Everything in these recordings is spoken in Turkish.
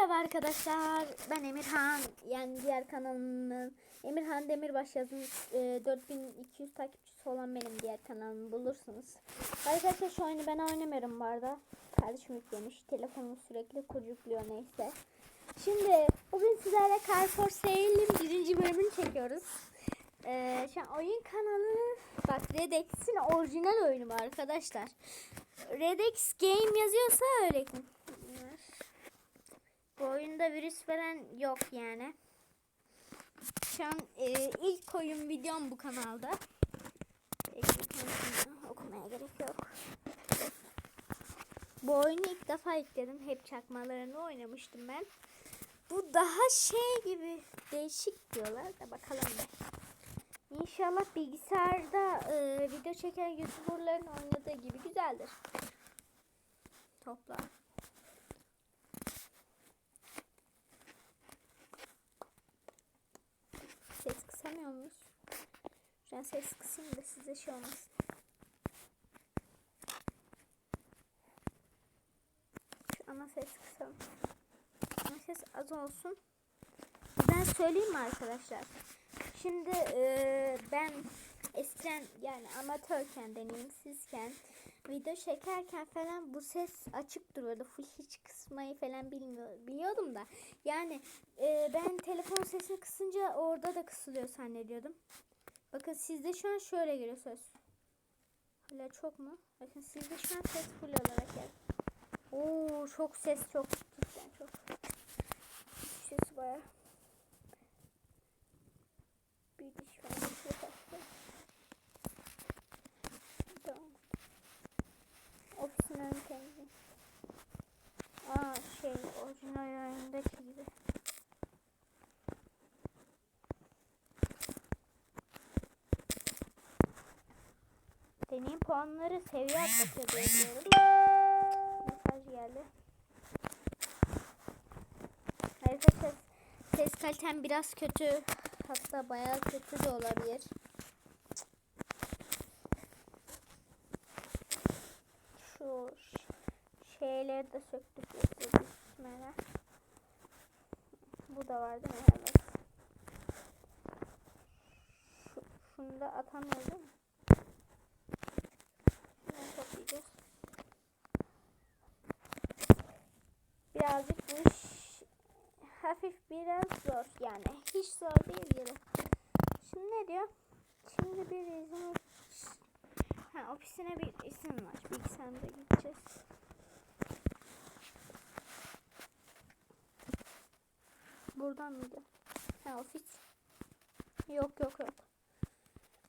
Merhaba arkadaşlar. Ben Emirhan. Yani diğer kanalımın Emirhan Demirbaş yazın e, 4200 takipçisi olan benim diğer kanalımı bulursunuz. Arkadaşlar şu oyunu ben oynamıyorum bu arada. Kardeşim yüklemiş. Telefonum sürekli kurcukluyor neyse. Şimdi bugün sizlerle Car for Sale'in birinci bölümünü çekiyoruz. Ee, şu an oyun kanalı bak Redex'in orijinal oyunu arkadaşlar. Redex Game yazıyorsa öyle. Bu oyunda virüs falan yok yani. Şu an e, ilk oyun videom bu kanalda. Okumaya gerek yok. Bu oyunu ilk defa yükledim. Hep çakmalarını oynamıştım ben. Bu daha şey gibi değişik diyorlar da bakalım bir. İnşallah bilgisayarda e, video çeken youtuberların oynadığı gibi güzeldir. Topla. Şu an ses kısayım da size şey olmasın. Şu ana ses kısalım. Ama ses az olsun. Ben söyleyeyim mi arkadaşlar? Şimdi e, ben eskiden yani amatörken deneyimsizken video çekerken falan bu ses açık duruyordu. Full hiç kısmayı falan bilmiyor, biliyordum da. Yani e, ben telefon sesini kısınca orada da kısılıyor zannediyordum. Bakın sizde şu an şöyle geliyor ses. Hala çok mu? Bakın sizde şu an ses full olarak geldi. Oo çok ses çok cidden çok. Ses bayağı. Bir diş falan bir şey taktı. Tamam. Ofisin önü temizle. Aa şey orijinal oyundaki gibi. Puanları seviye atlatıyor diye biliyorum. Mesaj geldi. Arkadaşlar ses kalitem biraz kötü. Hatta bayağı kötü de olabilir. Şu şeyleri de söktük üstüne. Bu da var değil mi? Evet. Şu, şunu da atamıyoruz değil mi? Şunu toplayacağız. Birazcık bu iş hafif biraz zor yani. Hiç zor değil yeri. Şimdi ne diyor? Şimdi bir izin Ha, ofisine bir isim var. Bilgisayarımıza gideceğiz. Buradan mıydı? Ha ofis. Yok yok yok.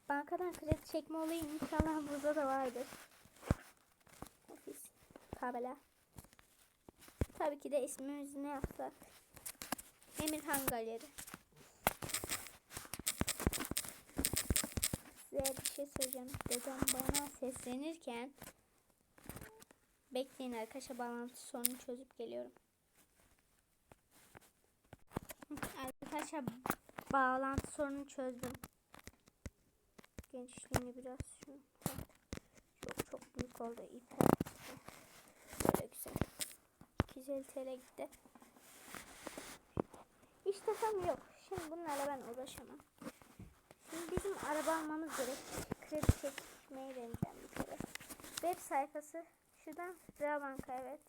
Bankadan kredi çekme olayı inşallah burada da vardır. Ofis. Tabela. Tabii ki de ismimizi ne yapsak? Emirhan Galeri. Size bir şey söyleyeceğim. Dedem bana seslenirken bekleyin arkadaşlar bağlantı sorunu çözüp geliyorum. Arkadaşlar bağlantı sorunu çözdüm. Gençliğini biraz şu çok çok büyük oldu iptal. Böyle güzel. 250 TL gitti. İşte tam yok. Şimdi bunlarla ben uğraşamam. Şimdi bizim araba almamız gerek. Kredi çekmeyi deneyeceğim bir kere. Web sayfası. Şuradan Sıra Banka evet.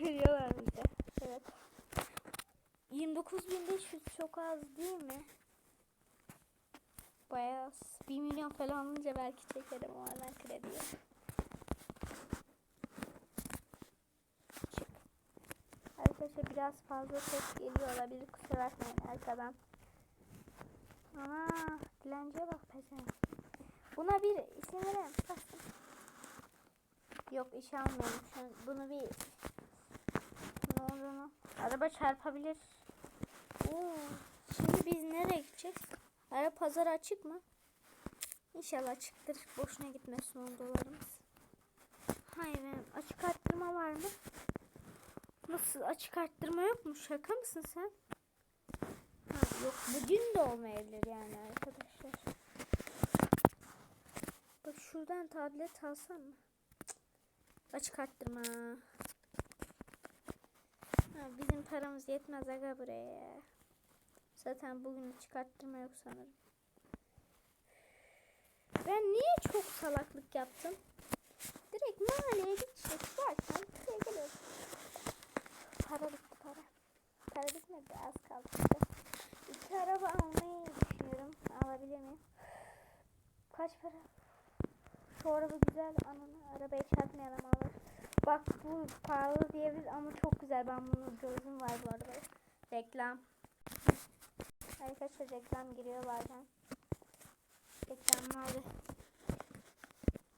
Görüyorlar bize. Evet. 29.500 çok az değil mi? Bayağı az. 1 milyon falan alınca belki çekerim o aradan krediyi. Arkadaşlar biraz fazla ses geliyor olabilir. Kusura bakmayın arkadan. Ana dilenciye bak pezevenk. Buna bir isim verelim. Yok iş almıyorum şu an. Bunu bir ne olduğunu. Araba çarpabilir. Oo. Şimdi biz nereye gideceğiz? Ara pazar açık mı? İnşallah açıktır. Boşuna gitmesin on dolarımız. Hayır açık arttırma var mı? Nasıl açık arttırma yok mu? Şaka mısın sen? Ha, yok bugün de olmayabilir yani arkadaşlar. Bak şuradan tablet alsam mı? Açık arttırma. Ha, bizim paramız yetmez aga buraya. Zaten bugün çıkarttırma yok sanırım. Ben niye çok salaklık yaptım? Direkt mahalleye gidecek varken buraya geliyorum. Para bitti para. Para bitmedi az kaldı işte. İki araba almayı düşünüyorum. Alabilir miyim? Kaç para? Şu araba güzel. Ananı arabaya çarpmayalım alır. Bak bu pahalı diyebilir ama çok güzel. Ben bunu gözüm var bu arabaya. Reklam. Arkadaşlar reklam giriyor bazen. Reklam aldı.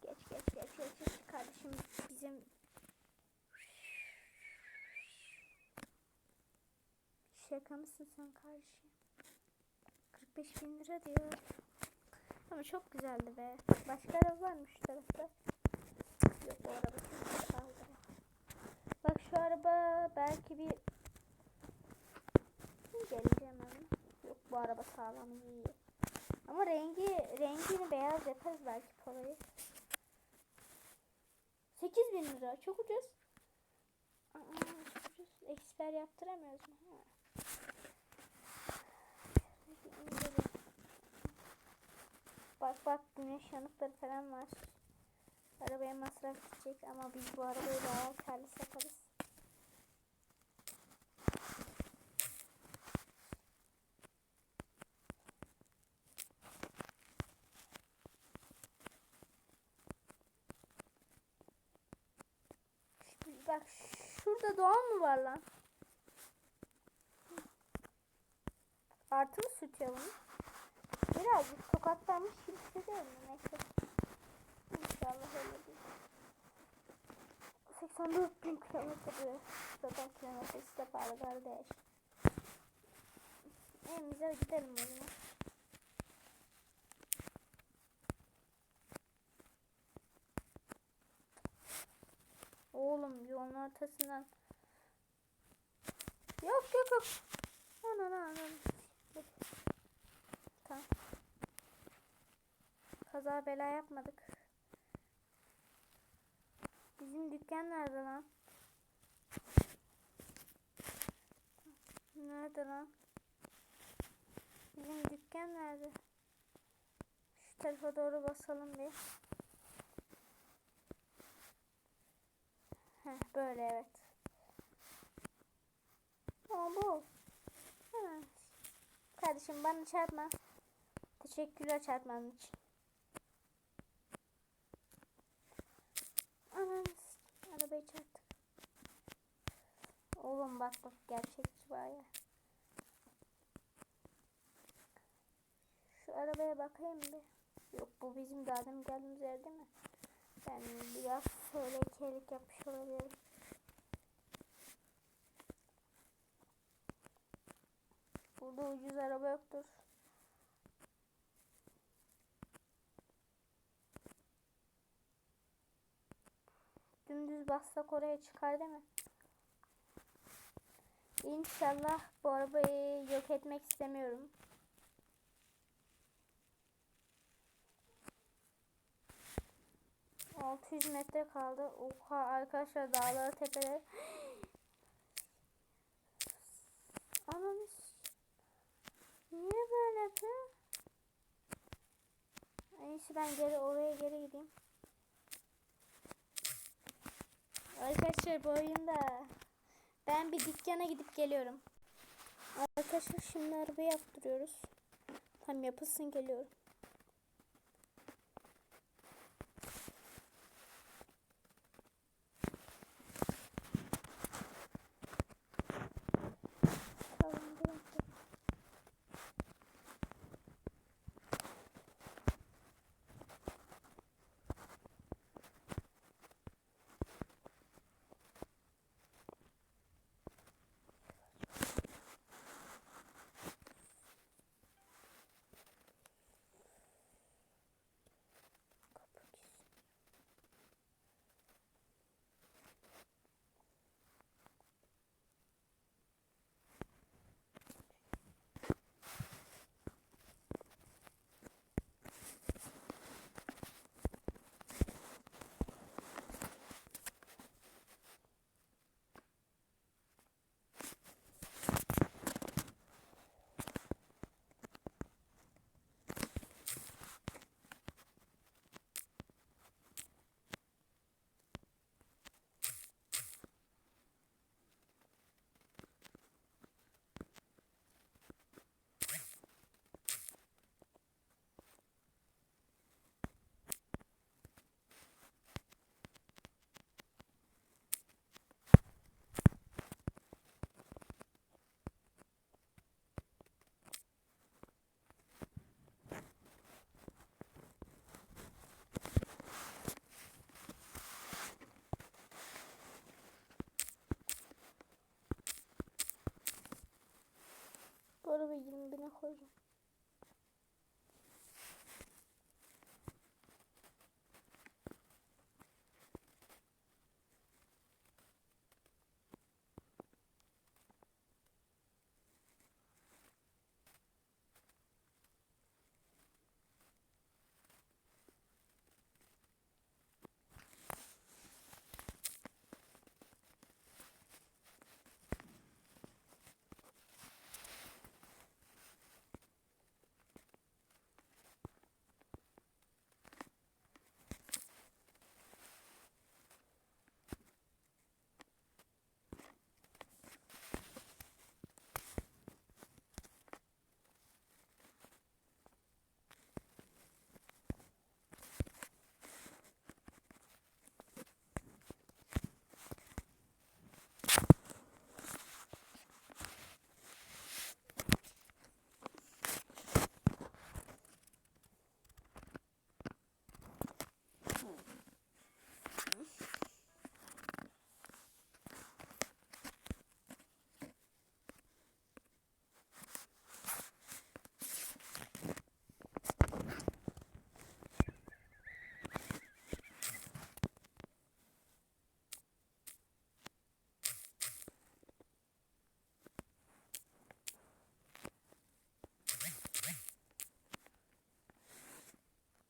Geç geç geç geç geç. Kardeşim bizim Şaka mısın sen kardeşim? 45 bin lira diyor. Ama çok güzeldi be. Başka araba var mı şu tarafta? Yok o araba pahalı. Bak şu araba belki bir geleceğim ama. Yok bu araba sağlam iyi. Ama rengi rengini beyaz yaparız belki parayı. 8 bin lira çok ucuz. Aa, çok ucuz. Eksper yaptıramıyoruz mu? Bak bak güneş yanıkları falan var. Arabaya masraf gidecek ama biz bu arabayı daha karlı satarız. Bak şurada doğan mı var lan? Artı mı sürtüyor bunu? Birazcık tokatlanmış gibi hissediyorum. Neyse. İnşallah öyle değil. 84 bin kilometre. Zaten kilometresi de pahalı kardeş. Evimize gidelim o zaman. Oğlum yolun ortasından. Yok yok yok. Anan anan. Tamam. Kaza bela yapmadık. Bizim dükkan nerede lan? Nerede lan? Bizim dükkan nerede? Şu tarafa doğru basalım bir. Heh, böyle evet. Ama bu. Hemen. Kardeşim bana çarpma. Teşekkürler çarpmanın için. Anam arabayı çarptı. Oğlum bak bak gerçekçi var ya. Şu arabaya bakayım bir. Yok bu bizim daha demin geldiğimiz yer değil mi? Ben biraz şöyle kelik yapmış olabilirim. Burada ucuz araba yoktur. Dümdüz bassak oraya çıkar değil mi? İnşallah bu arabayı yok etmek istemiyorum. Altı yüz metre kaldı. Oha arkadaşlar dağlar tepeler. Ananı Niye böyle yapıyor? En iyisi ben geri oraya geri gideyim. Arkadaşlar bu oyunda ben bir dükkana gidip geliyorum. Arkadaşlar şimdi arabayı yaptırıyoruz. Tam yapılsın geliyorum. Tamam, скоро в нахожу.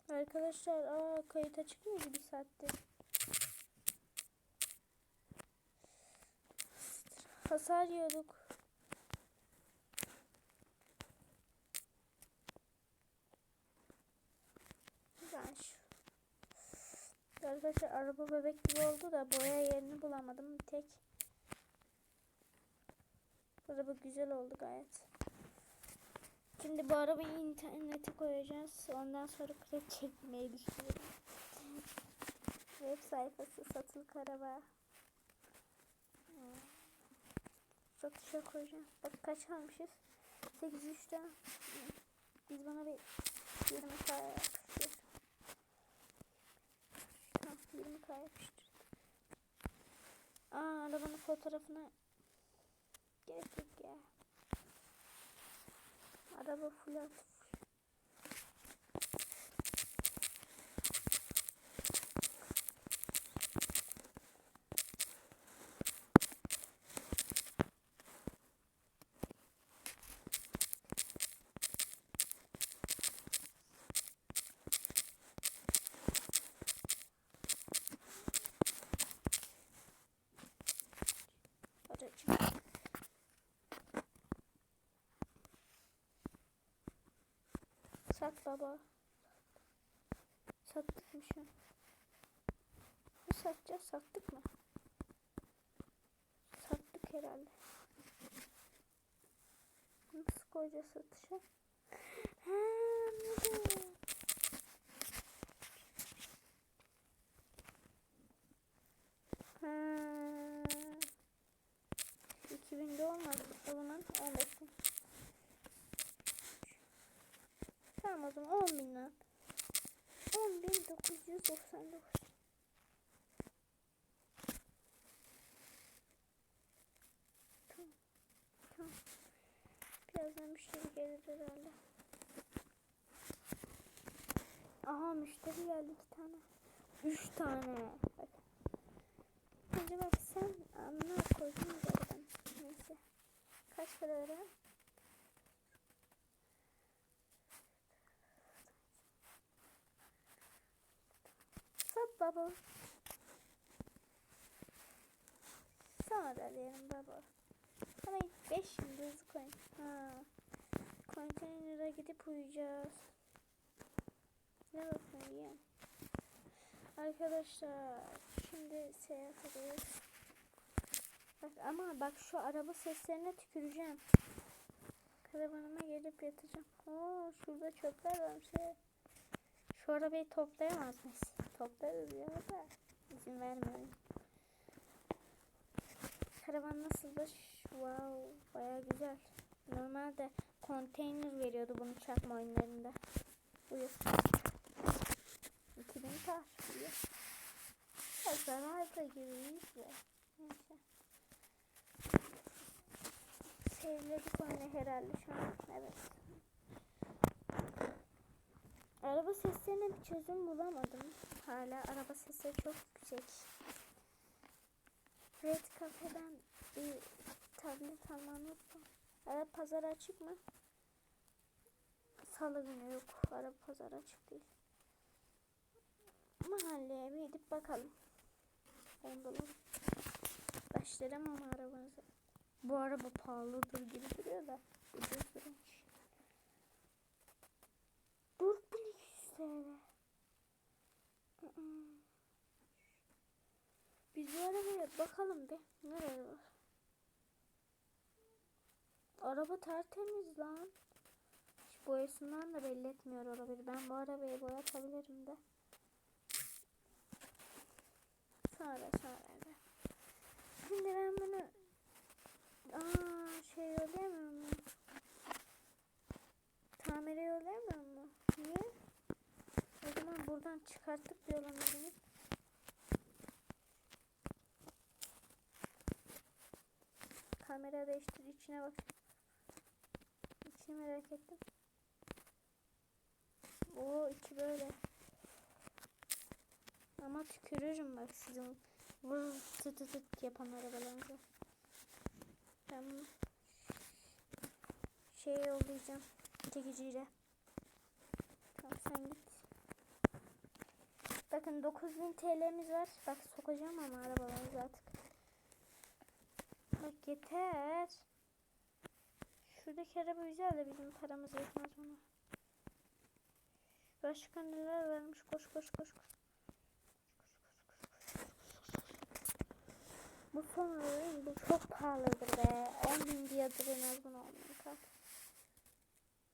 Arkadaşlar aa kayıta çıkmıyor bir saattir. Hasar yiyorduk. Ben şu. Arkadaşlar araba bebek gibi oldu da boya yerini bulamadım tek. Araba güzel oldu gayet. Şimdi bu arabayı internete koyacağız. Ondan sonra klip çekmeyi düşünüyorum. Web sayfası satılık araba. Hmm. Satışa koyacağım. Bak kaç almışız? 8 3'te. Biz bana bir 20 k yapıştır. Tamam 20 k yapıştır. Aa arabanın fotoğrafına gerek yok ya. Araba full. Sat baba. Sattık mı şu an? Satacağız? Sattık mı? Sattık herhalde. Nasıl koyacağız satışa? Ha, anladım. Ha. 2000'de olmaz. O zaman 15 bin. Tamam o zaman 10 bin lira. 10 bin 999. Tamam. Tamam. Birazdan müşteri gelir herhalde. Aha müşteri geldi iki tane. Üç tane. Bak. Önce bak sen anla koydun zaten. Neyse. Kaç para verelim? Sat baba. Sana da diyelim baba. Sana 5 yıldız koy. Ha. Konteynere gidip uyuyacağız. Ne bakın ya. Arkadaşlar şimdi seyahat ediyoruz. Bak ama bak şu araba seslerine tüküreceğim. Karavanıma gelip yatacağım. Oo şurada çöpler varmış. ya. Şu arabayı toplayamaz mıyız? Toplarız ya da izin vermiyorum. Karavan nasıldı? Wow, baya güzel. Normalde konteyner veriyordu bunu çakma oyunlarında. Buyur. 2000 par diyor. Ya zarar da giriyiz de. Neyse. Sevledik oyunu herhalde şu an. Evet. Araba seslerine bir çözüm bulamadım. Hala araba sesleri çok yüksek. Red Cafe'den bir tablet almam yok mu? Araba pazarı açık mı? Salı günü yok. Araba pazarı açık değil. Mahalleye bir gidip bakalım. Ondalar. Başlayalım ama arabanızı. Bu araba pahalıdır gibi duruyor da. Ucuz durmuş. 4200 TL. Biz bu arabaya bakalım bir. Nerede var? Araba tertemiz lan. Hiç boyasından da belli etmiyor olabilir. Ben bu arabayı boyatabilirim de. Sonra sonra da. Şimdi ben bunu Aa şey yollayamıyor mu? Tamire yollayamıyor mu? Niye? O zaman buradan çıkartıp yollamalıyım. Kamera değiştir içine bak. İçini merak ettim. Oo içi böyle. Ama tükürürüm bak sizin vır tıt tıt tıt yapan arabalarınıza. Ben şeye yollayacağım. Çekiciyle. Tamam sen git. Bakın 9000 TL'miz var. Bak sokacağım ama arabalarınızı artık. Bak yeter. Şuradaki araba güzel de bizim paramız yetmez ona. Başka neler varmış? Koş koş koş koş. Bu son ürün bu çok pahalıdır be. 10 bin diyordur en az bunu almayı kart.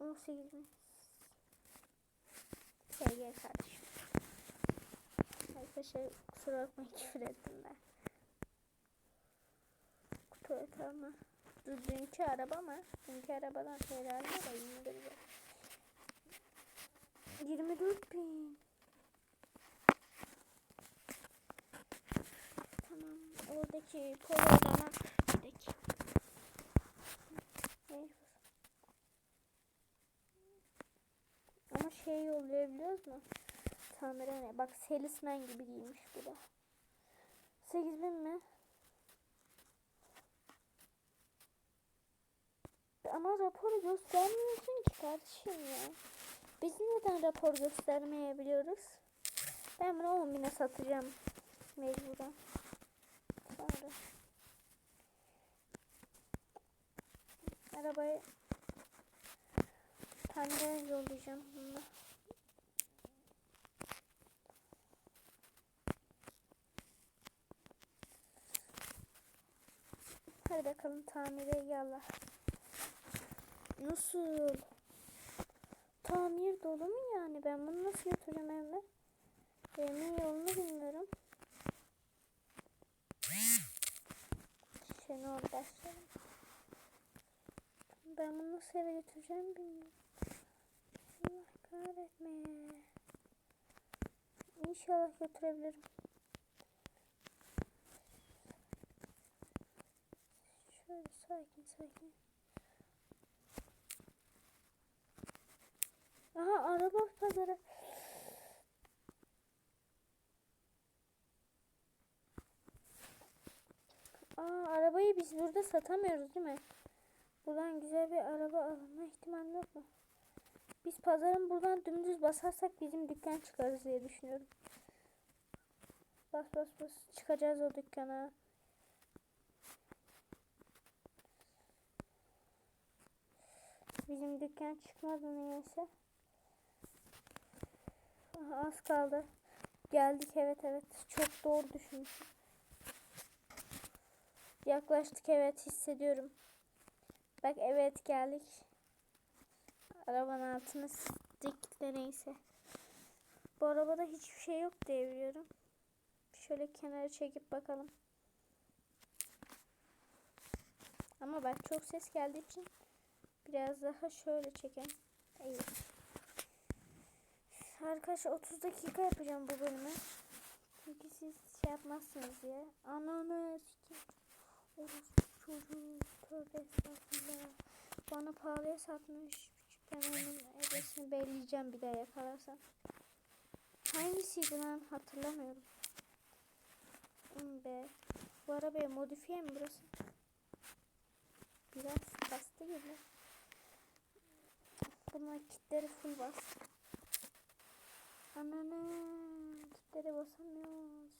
18 bin. SG kardeşim. Arkadaşlar kusura bakmayın küfür ettim ben. Toyota mı? Dünkü araba mı? Dünkü arabadan herhalde de 24 bin. 24 bin. Tamam. Oradaki pololarına gidelim. Neyse. Ama şey yollayabiliyoruz mu? Tamire ne? Bak selismen gibi giymiş bu da. 8000 mi? Ama raporu göstermiyorsun ki kardeşim ya. Biz neden rapor göstermeyebiliyoruz? Ben bunu 10 bine satacağım. Mecburen. Sonra. Arabayı Tanrı'ya yollayacağım bunu. Hadi bakalım tamire yallah. Nasıl? Tamir dolu mu yani? Ben bunu nasıl götüreceğim evime? Evimin yolunu bilmiyorum. Al başlayalım. Ben bunu nasıl eve götüreceğim bilmiyorum. Allah kahretmeye. İnşallah götürebilirim. Şöyle sakin sakin. Aha araba pazarı. Aa arabayı biz burada satamıyoruz değil mi? Buradan güzel bir araba alma ihtimali yok mu? Biz pazarın buradan dümdüz basarsak bizim dükkan çıkarız diye düşünüyorum. Bas bas bas çıkacağız o dükkana. Bizim dükkan çıkmadı neyse. Az kaldı. Geldik evet evet. Çok doğru düşünmüşüm. Yaklaştık evet hissediyorum. Bak evet geldik. Arabanın altını dik de neyse. Bu arabada hiçbir şey yok diye biliyorum. Şöyle kenara çekip bakalım. Ama bak çok ses geldiği için biraz daha şöyle çekelim. Evet. Arkadaşlar 30 dakika yapacağım bu bölümü. Çünkü siz şey yapmazsınız diye. Ananı sikeyim. Çocuğu. Tövbe estağfurullah. Bana pahalıya satmış. Ben onun ebesini belleyeceğim bir daha yakalarsam. Hangisiydi lan hatırlamıyorum. Hmm be. Bu arabaya modifiye mi burası? Biraz bastı gibi. Bunlar kitleri full bas. Ananı kitleri basamıyoruz.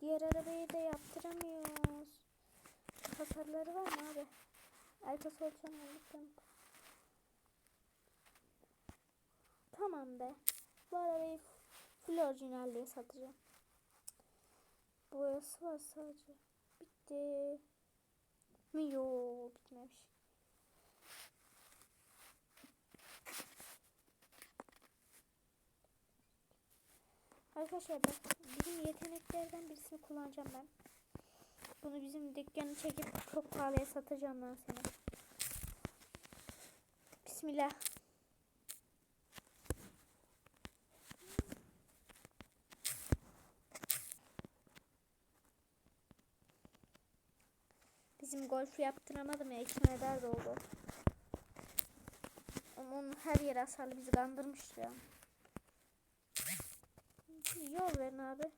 Diğer arabayı da yaptıramıyoruz. Hasarları var mı abi? Arka sol çamurluktan. Tamam be. Bu arabayı full orijinal diye satacağım. Boyası var sadece. Bitti. Mi yok bitmemiş. Arkadaşlar bak bizim yeteneklerden birisini kullanacağım ben. Bunu bizim dükkanı çekip çok pahalıya satacağım ben seni. Bismillah. Bizim golf yaptıramadım ya içime dert oldu. Ama onun her yeri hasarlı bizi kandırmıştı ya. Yol verin abi.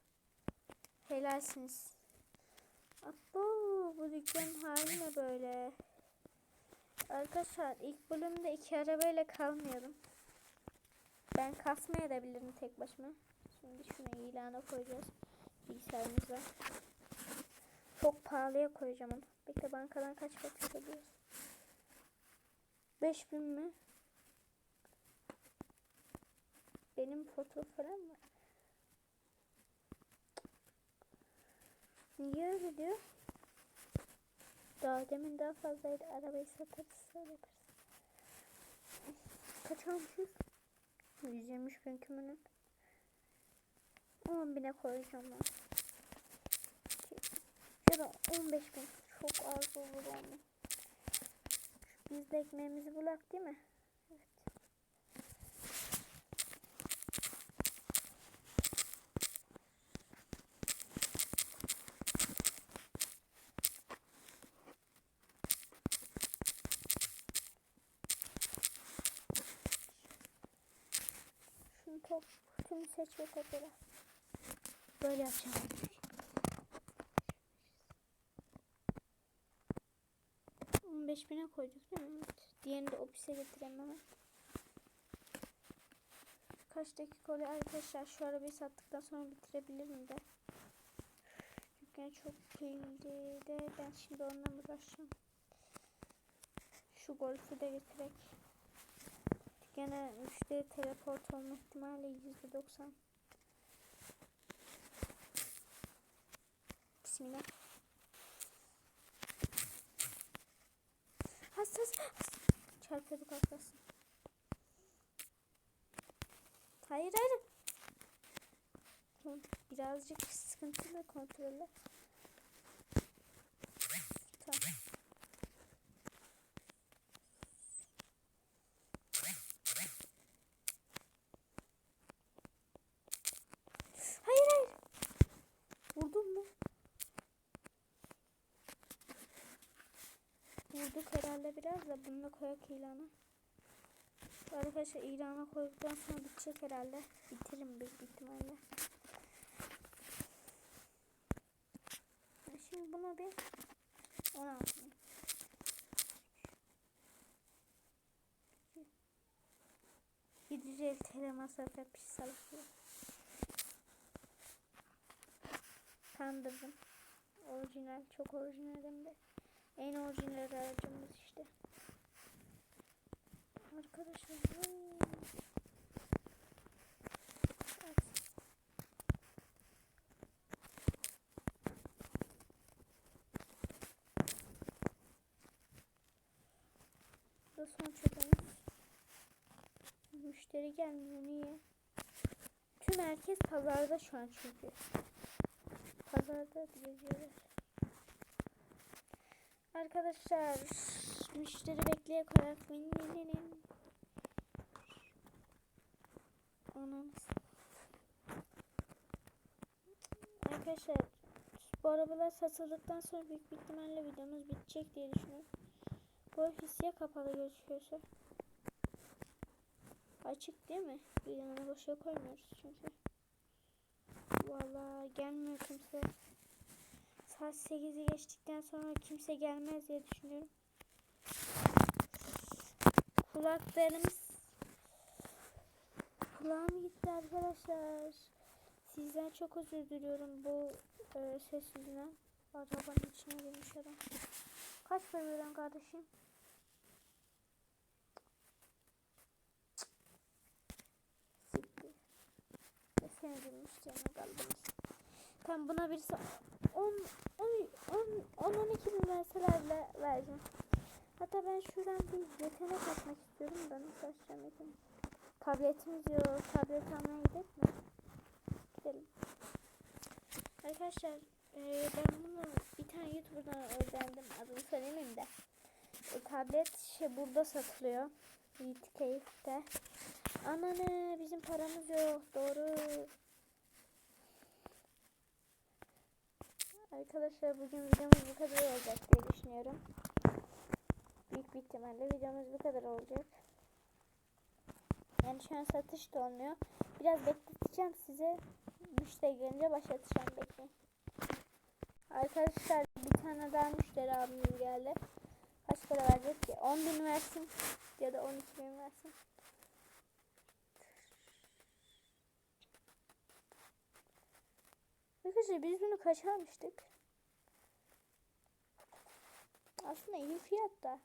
Helalsiniz. Abo bu dükkan hali ne böyle? Arkadaşlar ilk bölümde iki arabayla kalmıyorum. Ben kasmaya edebilirim tek başıma. Şimdi şunu ilana koyacağız bilgisayarımıza. Çok pahalıya koyacağım onu. Bekle bankadan kaç para çıkabiliyoruz? 5000 mi? Benim foto falan var. Niye öyle diyor? Daha demin daha fazlaydı. Arabayı satarız. Öyle yaparız. Kaç almışız? 123 bin kümünün. 10 bine koyacağım ben. Ya da 15 bin. Çok az olur onu. Biz de ekmeğimizi bulak değil mi? Evet. Şunu top, tüm seç ve kopyala. Böyle yapacağım. 15 bine koyduk değil mi? Evet. Diğerini de ofise getireyim hemen. Kaç dakika oluyor arkadaşlar? Şu arabayı sattıktan sonra bitirebilirim de. Dükkan çok değildi de ben şimdi onunla uğraşacağım. Şu golfü de getirek. Dükkana müşteri teleport olma ihtimali %90. Bismillah. Hassas. Çarpıyorduk hassas. Hayır hayır. Birazcık sıkıntılı kontrolü. Tamam. Hayır hayır. Vurdum mu? Vurduk herhalde biraz da bunu da koyak ilana. Arkadaşlar ilana koyduktan sonra bitecek herhalde. Bitiririm büyük ihtimalle. Şimdi buna bir 16 bin. Gideceğiz TL masraf yapmış salak bu. Kandırdım. Orijinal, çok orijinal hem de. En orijinal aracımız işte. Arkadaşlar. Bu son çöpümüz. Müşteri gelmiyor niye? Tüm herkes pazarda şu an çünkü. Pazarda geziyorlar. Arkadaşlar müşteri bekleye minnenin. Onun. Arkadaşlar bu arabalar satıldıktan sonra büyük bir ihtimalle videomuz bitecek diye düşünüyorum. Bu ya kapalı gözüküyorsa. Açık değil mi? Bir yana boşa koymuyoruz çünkü. Vallahi gelmiyor kimse. Saat 8'i geçtikten sonra kimse gelmez diye düşünüyorum. Kulaklarımız kulağım gitti arkadaşlar. Sizden çok özür diliyorum bu e, ses yüzünden. Arabanın içine girmiş adam. Kaç veriyorsun kardeşim? Siktir. Ve seni girmiş canına kaldınız. Tam buna birisi 10 10 10 10 12 bin verseler bile vereceğim. Hatta ben şuradan bir yetenek açmak istiyorum da nasıl açacağım yetenek? Tabletimiz yok. Tablet almaya gidelim mi? Gidelim. Arkadaşlar e, ben bunu bir tane YouTuber'dan öğrendim. Adını söylemeyeyim de. E, tablet şey burada satılıyor. Yiğit Keyif'te. Ananı bizim paramız yok. Doğru. Arkadaşlar bugün videomuz bu kadar olacak diye düşünüyorum. Büyük bir ihtimalle videomuz bu kadar olacak. Yani şu an satış da olmuyor. Biraz bekleteceğim size. Müşteri gelince başlatacağım bekleyin. Arkadaşlar bir tane daha müşteri abimiz geldi. Kaç para verecek ki? 10 bin versin ya da 12 bin versin. Arkadaşlar biz bunu kaç almıştık? Aslında iyi fiyat da.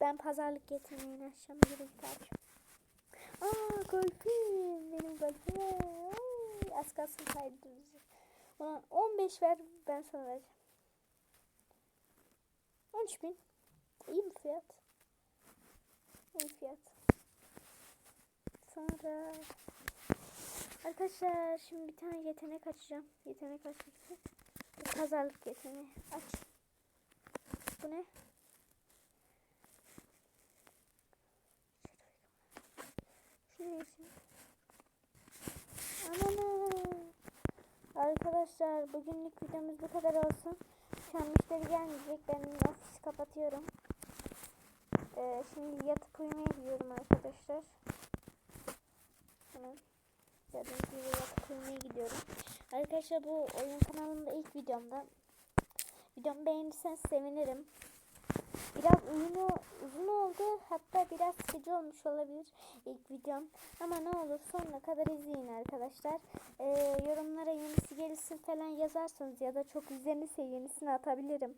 Ben pazarlık getirmeyin akşam yürü gider. Aa golfüm benim golfüm. Az kalsın kaydırıcı. Ona 15 ver ben sana vereceğim. 13 bin. İyi mi fiyat? İyi fiyat. Sonra Arkadaşlar şimdi bir tane yetenek açacağım. Yetenek için. Pazarlık yeteneği. Aç. Bu ne? Arkadaşlar bugünlük videomuz bu kadar olsun. Şu an müşteri gelmeyecek. Ben ofisi kapatıyorum. Ee, şimdi yatıp uyumaya gidiyorum arkadaşlar. Hemen gördüğünüz gibi yatıp uyumaya gidiyorum. Arkadaşlar bu oyun kanalımda ilk videomda. Videomu beğenirseniz sevinirim. Biraz uzun, uzun oldu. Hatta biraz sıkıcı olmuş olabilir ilk videom. Ama ne olur sonuna kadar izleyin arkadaşlar. Ee, yorumlara yenisi gelirsin falan yazarsanız ya da çok izlenirse yenisini atabilirim.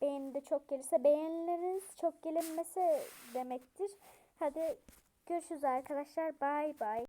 Beğeni de çok gelirse beğenileriniz çok gelinmesi demektir. Hadi görüşürüz arkadaşlar. Bay bay.